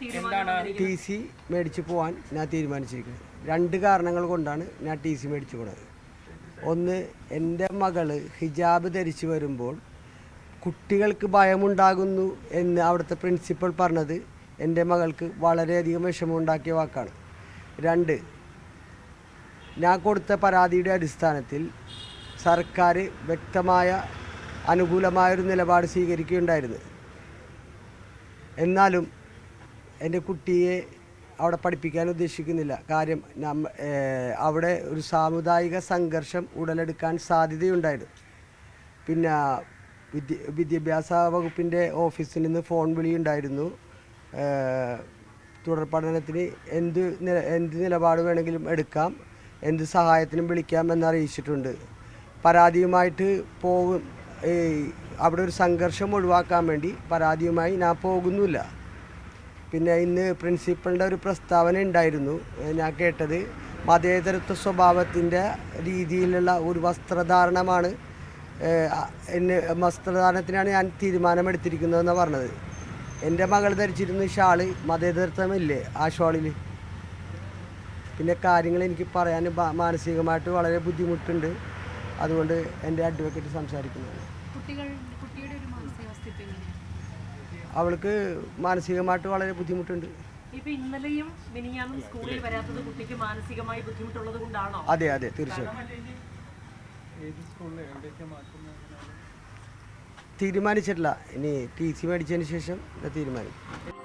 തീരുമാനം T C മേടിച്ച് പോകാൻ ഞാൻ തീരുമാനിച്ചിരിക്കുന്നത്. രണ്ട് കാരണങ്ങൾ കൊണ്ടാണ് ഞാൻ ടി സി മേടിച്ചു പോണത്. ഒന്ന് എന്റെ മകൾ ഹിജാബ് ധരിച്ചു വരുമ്പോൾ കുട്ടികൾക്ക് ഭയമുണ്ടാകുന്നു എന്ന് അവിടുത്തെ പ്രിൻസിപ്പൾ പറഞ്ഞത് എന്റെ മകൾക്ക് വളരെയധികം വിഷമമുണ്ടാക്കിയ വാക്കാണ്. രണ്ട് ഞാൻ കൊടുത്ത പരാതിയുടെ അടിസ്ഥാനത്തിൽ സർക്കാർ വ്യക്തമായ അനുകൂലമായൊരു നിലപാട് സ്വീകരിക്കുകയുണ്ടായിരുന്നു. എന്നാലും എന്റെ കുട്ടിയെ അവിടെ പഠിപ്പിക്കാൻ ഉദ്ദേശിക്കുന്നില്ല. കാര്യം അവിടെ ഒരു സാമുദായിക സംഘർഷം ഉടലെടുക്കാൻ സാധ്യതയുണ്ടായിരുന്നു. പിന്നെ വിദ്യ വിദ്യാഭ്യാസ വകുപ്പിന്റെ ഓഫീസിൽ നിന്ന് ഫോൺ വിളിയുണ്ടായിരുന്നു. തുടർ പഠനത്തിന് എന്ത് നില- എന്ത് നിലപാട് വേണമെങ്കിലും എടുക്കാം എന്ത് സഹായത്തിനും വിളിക്കാം എന്നറിയിച്ചിട്ടുണ്ട് പരാതിയുമായിട്ട് പോകും അവിടെ ഒരു സംഘർഷം ഒഴിവാക്കാൻ വേണ്ടി പരാതിയുമായി ഞാൻ പോകുന്നില്ല പിന്നെ ഇന്ന് പ്രിൻസിപ്പളിന്റെ ഒരു പ്രസ്താവന ഉണ്ടായിരുന്നു. ഞാൻ കേട്ടത്. മതേതരത്വ സ്വഭാവത്തിന്റെ രീതിയിലുള്ള ഒരു വസ്ത്രധാരണമാണ് എന്നെ വസ്ത്രധാരണത്തിനാണ് ഞാൻ തീരുമാനമെടുത്തിരിക്കുന്നതെന്ന് പറഞ്ഞത്. എന്റെ മകൾ ധരിച്ചിരുന്ന ഷാൾ മതേതരത്വമില്ലേ ആ ഷാളിൽ പിന്നെ കാര്യങ്ങൾ എനിക്ക് പറയാൻ മാനസികമായിട്ട് വളരെ ബുദ്ധിമുട്ടുണ്ട്. അതുകൊണ്ട് എന്റെ അഡ്വക്കേറ്റ് സംസാരിക്കുന്നതാണ് കുട്ടികൾ കുട്ടിയുടെ ഒരു മാനസികാവസ്ഥ അവൾക്ക് മാനസികമായിട്ട് വളരെ ബുദ്ധിമുട്ടുണ്ട്. ഇന്നലെയും സ്കൂളിൽ വരാത്തത് കുട്ടിക്ക് മാനസികമായി ബുദ്ധിമുട്ടുള്ളത് കൊണ്ടാണോ? അതെ അതെ തീർച്ചയായും. തീരുമാനിച്ചിട്ടില്ല. ഇനി ടി സി മേടിച്ചതിന് ശേഷം തീരുമാനിക്കും.